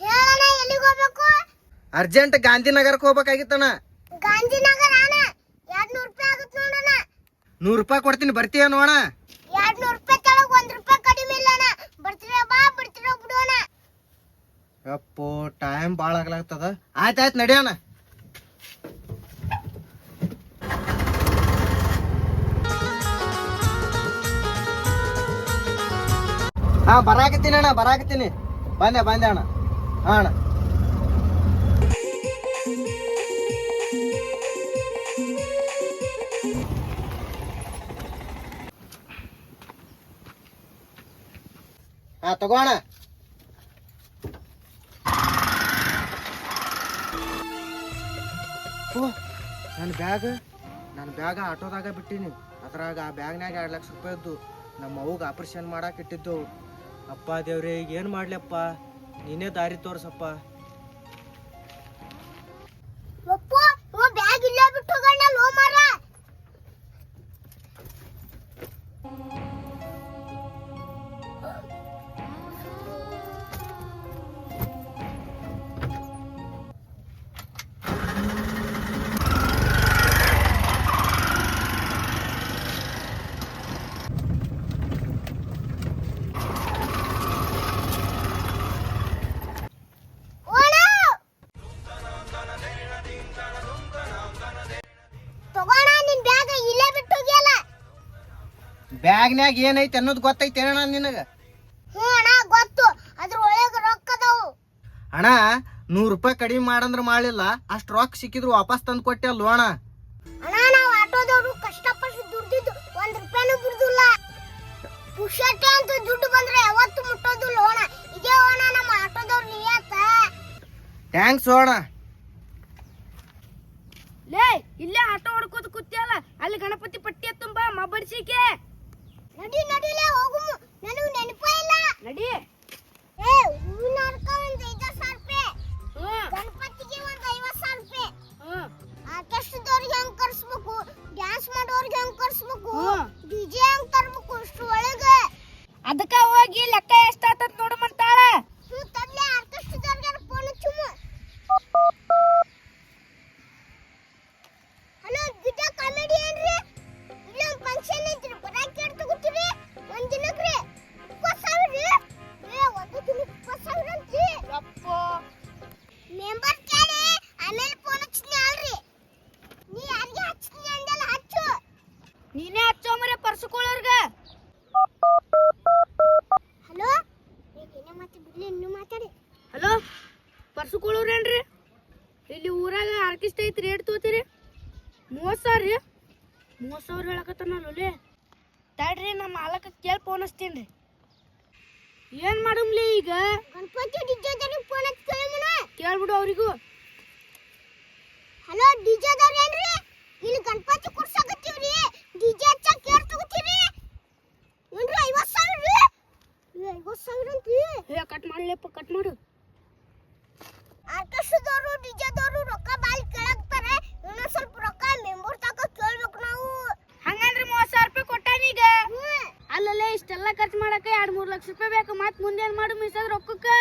ಎಲ್ಲಿಗೆ ಅರ್ಜೆಂಟ್ ಗಾಂಧಿನಗರಕ್ಕೆ ಹೋಗ್ಬೇಕಾಗಿತ್ತಣ್ಣ. ನೂರು ರೂಪಾಯಿ ಕೊಡ್ತೀನಿ ಬರ್ತೀಯ ನೋಣ ಅಪ್ಪೋ ಟೈಮ್ ಭಾಳ ಆಗ್ಲಾಗ್ತದ ಆಯ್ತು ಆಯ್ತು ನಡಿಯೋಣ ಹಾ, ಬರಾಕತ್ತೀನಿ ಅಣ್ಣ, ಬರಾಕತ್ತೀನಿ. ಬಂದೆ ಬಂದೆ ಅಣ್ಣ. ಹಾ ಅಣ್ಣ. ಹಾ ತಗೋಣ ನನ್ನ ಬ್ಯಾಗ್ ನನ್ನ ಬ್ಯಾಗ ಆಟೋದಾಗ ಬಿಟ್ಟೀನಿ. ಅದ್ರಾಗ ಆ ಬ್ಯಾಗ್ನಾಗ ಎರಡು ಲಕ್ಷ ರೂಪಾಯಿ ಇದ್ದು ನಮ್ಮ ಅವ್ಗೆ ಆಪರೇಷನ್ ಮಾಡಕ್ಕೆ ಇಟ್ಟಿದ್ದು. ಅಪ್ಪ ದೇವ್ರೆ ಈಗ ಏನು ಮಾಡ್ಲಪ್ಪ ನೀನೇ ದಾರಿ ತೋರ್ಸಪ್ಪ. ಬ್ಯಾಗ್ನ್ಯಾಗ ಏನೈತೆ ಅನ್ನೋದು ಗೊತ್ತೈತೆ ಅಣ್ಣ ನಿನಗೆ? ಹ್ಞೂ ಅಣ್ಣ ಗೊತ್ತು. ಅದ್ರ ಒಳಗೆ ರೊಕ್ಕ ಅದಾವು ಅಣ್ಣ ನೂರು ರೂಪಾಯಿ ಕಡಿಮೆ ಮಾಡಂದ್ರ ಮಾಡಲಿಲ್ಲ ಅಷ್ಟು ರೊಕ್ಕ ಸಿಕ್ಕಿದ್ರು ವಾಪಸ್ ತಂದು ಕೊಟ್ಟೆ ಅಲ್ವ ಅಣ್ಣ? ಅಣ್ಣ ನಾವು ಆಟೋದವ್ರು ಕಷ್ಟಪಟ್ಟು ದುಡ್ದಿದ್ದು ಒಂದ್ ರೂಪಾಯಿನೂ ಬಿಡುದಿಲ್ಲ. ಪುಷಟೆ ಅಂತ ದುಡ್ಡು ಬಂದ್ರೆ ಯಾವತ್ತು ಮುಟ್ಟೋದಿಲ್ಲ ಅಣ್ಣ. ಇದೇ ಅಣ್ಣ ನಮ್ಮ ಆಟೋದವ್ರು ನಿಯತ್ತ. ಥ್ಯಾಂಕ್ಸ್ ಅಣ್ಣ. ಲೇ ಇಲ್ಲೇ ಆಟೋ ಹೊಡ್ಕೋತ ಕೂತಿಯಲ್ಲ ಅಲ್ಲಿ ಗಣಪತಿ ಪಟ್ಟಿ ತುಂಬಾ ಮಬ್ಬಡಿಸಿಕೆ. ನಡಿ ನಡಿಲೇ ಹೋಗು ನನಗೆ ನೆನಪೇ ಇಲ್ಲ. ನಡಿ. ಏ ಹೂವಿನ ಹಾರಕ ಒಂದ್ ನೀನೇ ಹಚ್ಚೋ ಮರೆ ಪರ್ಸ್ಕೊಳ್ಳೋರ್ಗ? ಹಲೋ? ಏನೇ ಮಾತಾಡಿ ಬಿಡ್ಲಿ ಇನ್ನು ಮಾತಾಡಿ. ಹಲೋ? ಪರ್ಸ್ಕೊಳ್ಳೋರೇನ್ರಿ? ಇಲ್ಲಿ ಊರಾಗ ಆರ್ಕಿಸ್ಟ್ ಐತ್ರಿ ರೇಟ್ ತಗೋತೀರಿ ಮೂವತ್ತು ಸಾವಿರ ರೀ ಮೂವತ್ತು ಸಾವಿರ ಹೇಳಕತ್ತಾನಲ್ಲೇ ತಡ್ರಿ ನಮ್ಮ ಮಾಲಕ ಕೇಳಿ ಫೋನ್ ಹಚ್ತೀನಿ. ಏನು ಮಾಡಮ್ಲಿ ಈಗ? ಗಣಪತಿ ಡಿಜೆದವ್ರಿಗೆ ಫೋನ್ ಹಚ್ಚಿ ಕೇಳಮನ ಕೇಳ್ಬಿಡು ಅವರಿಗೂ. ಹಲೋ ಡಿಜೆ ಏನ್ರಿ? ಇಲ್ಲಿ ಗಣಪತಿ ಕುರ್ಸಕತ್ತೀವ್ರಿ. ಡಿಜೆ ಹಚ್ಚ ಕೇರ್ ತಗೋತೀರಿ? ಏನ್ರಿ ಐವತ್ತು ಸಾವಿರ ರೀ? ಐವತ್ತು ಸಾವಿರ ಅಂತ್ರಿ? ಏ ಕಟ್ ಮಾಡ್ಲಿಪ್ಪ ಕಟ್ ಮಾಡು. ಆರ್ಕೆಸ್ಟ್ರಾದವರು ಡಿಜೆದವರು ರೊಕ್ಕ ಬಾಲ್ ಕೇಳಾಕ್ತಾರೆ ಇನ್ನೊಂದ್ ಸ್ವಲ್ಪ ರೊಕ್ಕ ಮೆಂಬರ್ ತಕ ಕೇಳ್ಬೇಕು ನಾವು. ಹಂಗಂದ್ರೆ ಮೂವತ್ತು ಸಾವಿರ ರೂಪಾಯಿ ಕೊಟ್ಟಾನೀಗ ಅಲ್ಲಲ್ಲೇ ಇಷ್ಟೆಲ್ಲ ಖರ್ಚು ಮಾಡಕ್ಕೆ ಎರಡು ಮೂರು ಲಕ್ಷ ರೂಪಾಯಿ ಬೇಕು. ಮತ್ತೆ ಮುಂದೆ ಏನು ಮಾಡು ಮಿಸ್ ರೊಕ್ಕಕ್ಕೆ?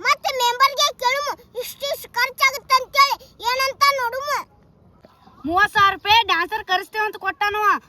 ಮತ್ತೆ ಮೆಂಬರ್ಗೆ ಕೇಳುಮು ಇಷ್ಟಿಷ್ಟು ಖರ್ಚಾಗುತ್ತೆ ಅಂತೇಳಿ ಏನಂತ ನೋಡುಮ. ಮೂವತ್ತು નો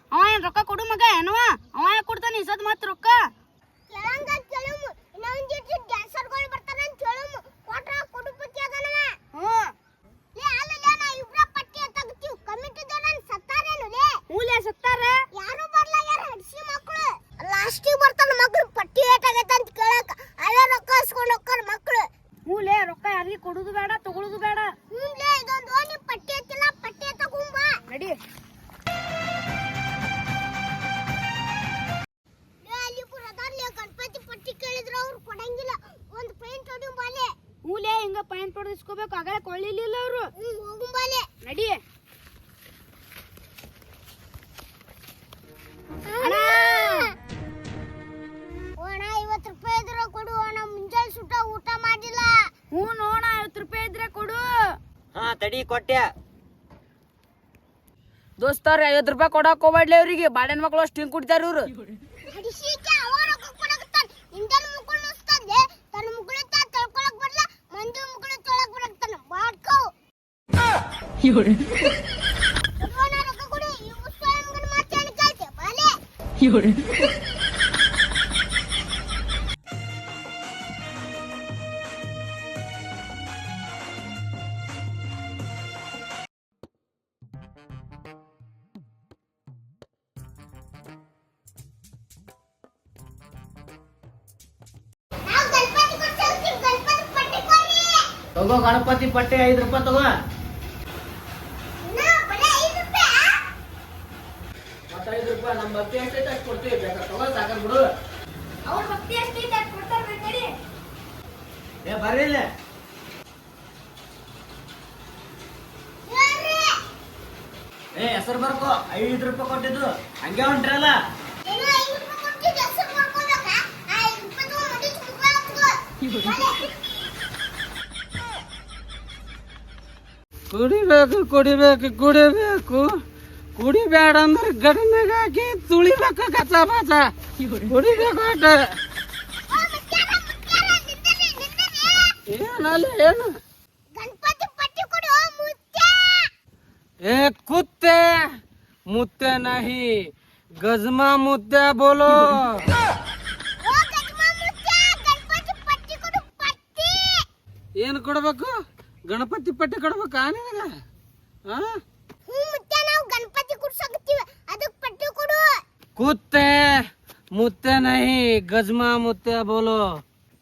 ಇಸ್ಕೋಬೇಕು ಆಗಲೇ ಕೊಳ್ಳಿಲಿಲ್ಲ ಅವರು. ನಡಿ. ಐವತ್ತು ರೂಪಾಯಿ ಇದ್ರೆ ಕೊಡು ಅಣ್ಣ. ಮುಂಜಾನೆ ಸುಟ್ಟ ಊಟ ಮಾಡಿಲ್ಲ. ಹ್ಞೂ ನೋಡ ಐವತ್ತು ರೂಪಾಯಿ ಇದ್ರೆ ಕೊಡು. ಹಾ ತಡಿ ಕೊಟ್ಟೆ. ದೋಸ್ತಾರ ಐವತ್ತು ರೂಪಾಯಿ ಕೊಡಕ್ ಹೋಗ್ಬೇಡ್ಲಿ ಅವ್ರಿಗೆ. ಬಾಡನ್ ಮಕ್ಳು ಅಷ್ಟು ಹಿಂಗ್ ಕುಡಿತಾರ ಇವ್ರು ಹಡಿಸಿಕೆ ಅವ ರೊಕ್ಕ ಕೊಡಕತ್ತಾನ ಹಿಂದೆಲ್ಲ ಮುಕ್ಕೊಂಡು ನುಸ್ತಂದೆ ಕೊಡುವನ ರೊಕ್ಕ ಕೊಡು ಈ ಮುಸ್ಲಿಮ್ಗನ ಮಾತಾಡಿ ಕೇಳ್ತೆ ಬಾಲೆ ನಾವು ಗಣಪತಿ ಕೊಡ್ಸೋಕೆ ಗಣಪತಿ ಪಟ್ಟಿ ಕೊಡಿ. ತಗೋ ಗಣಪತಿ ಪಟ್ಟಿ ಐದು ರೂಪಾಯಿ ತಗೋ ನಾ ಬರೀ ಐದು ರೂಪಾಯಿ ನಮ್ಮ ಭಕ್ತಿ ಅಷ್ಟೇ ಕೊಡ್ತೀವಿ ಬೇಕಾಗ್ತವ ಬಿಡು. ಅವ್ರ ಭಕ್ತಿ ಅಷ್ಟೇ ಕೊಡ್ತಾರೆ ಬೇಕಡಿ ಏ ಬರ್ರಿಲ್ಲ ಏ ಹೆಸರು ಬರ್ಕೋ. ಐದು ರೂಪಾಯಿ ಕೊಟ್ಟಿದ್ದು ಹಂಗೆ ಹೊಂಟ್ರಲ್ಲ? ಬಾಲೆ ಕುಡಿಬೇಕು ಕುಡಿಬೇಕು ಕುಡಿಬೇಕು. ಕುಡಿಬೇಡ ಅಂದ್ರೆ ಗಡನಾಗ ಹಾಕಿ ತುಳಿಬೇಕು ಕಚ ಬಚ ಕುಡಿಬೇಕು ಆಟ ಏನಲ್ಲ ಏನು? ಏ ಕುತ್ತೆ ಮುತ್ತೆ ನಹಿ ಗಜ್ಮಾ ಮುದ್ದೆ ಬೋಲೋ. ಏನು ಕೊಡ್ಬೇಕು? ಗಣಪತಿ ಪಟ್ಟಿ ಕೊಡ್ಬೇಕಾ ನಿನಗ? ಹಾ कुत्ते मुत्ते नहीं गजमा मुत्ते बोलो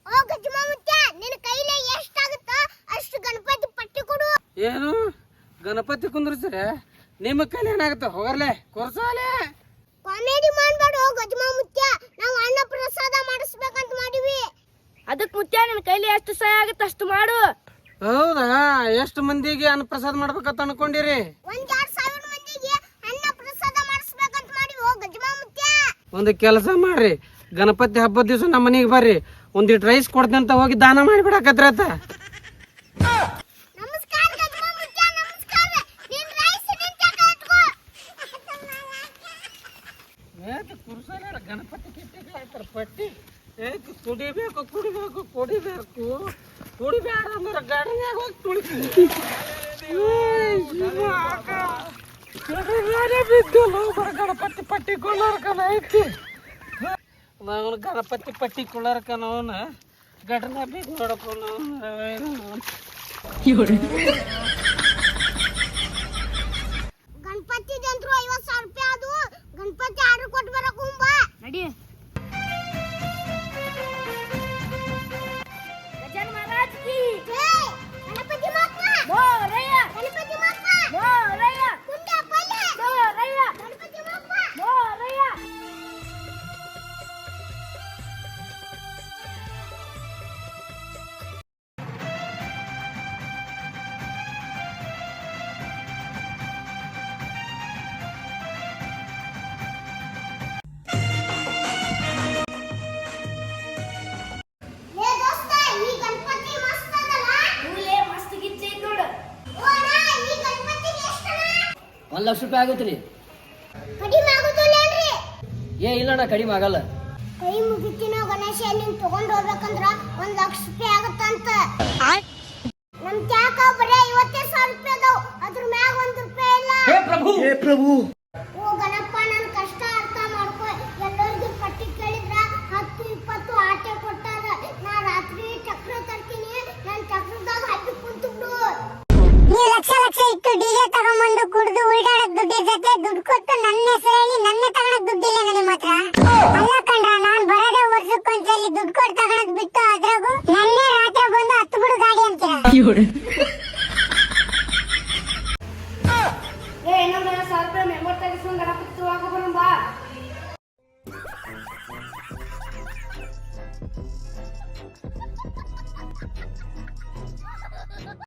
ಓ ಗಜಮ ಮುತ್ಯ ನಿನ್ನ ಕೈಲಿ ಎಷ್ಟಾಗುತ್ತೋ ಅಷ್ಟು ಗಣಪತಿ ಪಟ್ಟಿ ಕೊಡು ಏನು ಗಣಪತಿ ಕುಂದ್ರಿಸ್ರೆ ನಿಮ್ಮ ಕೈಲಿ ಏನಾಗುತ್ತೆ ಹೋಗರ್ಲೆ ಕೊರ್ಸಾಲೆ ಕಾಮಿಡಿ ಮಾಡ್ಬೇಡ ಓ ಗಜಮ ಮುತ್ಯ ನಾವು ಅನ್ನ ಪ್ರಸಾದ ಮಾಡಿಸ್ಬೇಕಂತ ಮಾಡಿವಿ ಅದಕ್ಕೆ ಮುತ್ಯ ನಿನ್ನ ಕೈಲಿ ಎಷ್ಟು ಸಹಾಯ ಆಗುತ್ತೆ ಅಷ್ಟು ಮಾಡು ಹೌದಾ ಎಷ್ಟು ಮಂದಿಗೆ ಅನ್ನಪ್ರಸಾದ ಮಾಡ್ಬೇಕಂತ ಅನ್ಕೊಂಡಿರಿ ಒಂದ್ ಎರಡ್ ಸಾವಿರ ಒಂದು ಕೆಲಸ ಮಾಡ್ರಿ. ಗಣಪತಿ ಹಬ್ಬದ ದಿವಸ ನಮ್ಮ ಮನೆಗೆ ಬರ್ರಿ. ಒಂದಿಟ್ಟು ರೈಸ್ ಕೊಡ್ತೇನೆ ಅಂತ ಹೋಗಿ ದಾನ ಇಟ್ಕೋ. ಗಣಪತಿ ಪಟ್ಟಿ. ಏಕ್ ಕುಡಿಬೇಕು ಕುಡಿಬೇಕು ಕುಡಿಬೇಕು. ಕುಡಿಬೇಡ ಅಂದ್ರೆ ಗಾಡಿಯಾಗ ಹೋಗಿ ಬರ ಗಣಪತಿ ಪಟ್ಟಿ ಕೊಳ್ಳರ್ಕನ ಐತಿ ನಾವು ಗಣಪತಿ ಪಟ್ಟಿ ಕೊಳ್ಳರ್ಕನ ಅವನ ಗಡನ ಬಿದ್ದು ನೋಡಪ್ಪ ಗಣಪತಿ ಜಂತ್ರು ಐವತ್ತು ಸಾವಿರ ರೂಪಾಯಿ ಅದು ಗಣಪತಿ ಆರ್ಡರ್ ಕೊಟ್ಟು ಬರಕ್ ಬಾ ನಡಿ. ಲಕ್ಷ ರೂಪಾಯಿ ಆಗುತ್ತೆ ರೀ ಏ ಇಲ್ಲಣ್ಣ ಕಡಿಮೆ ಆಗಲ್ಲ. ಕೈ ಮುಗಿತಿನ ಗಣೇಶ ನಿನ್ ತಗೊಂಡ್ ಹೋಗ್ಬೇಕಂದ್ರ ಒಂದ್ ಲಕ್ಷ ರೂಪಾಯಿ ಆಗುತ್ತಂತ. ನಮ್ ತ್ಯಾಕ ಬರೇ ಐವತ್ತೇ ಸಾವಿರ ರೂಪಾಯಿ ಅದಾವ್. ಅದ್ರ ಮ್ಯಾಗ ಒಂದ್ ರೂಪಾಯಿ ಇಲ್ಲ. ಪ್ರಭು! ಪ್ರಭು! 有人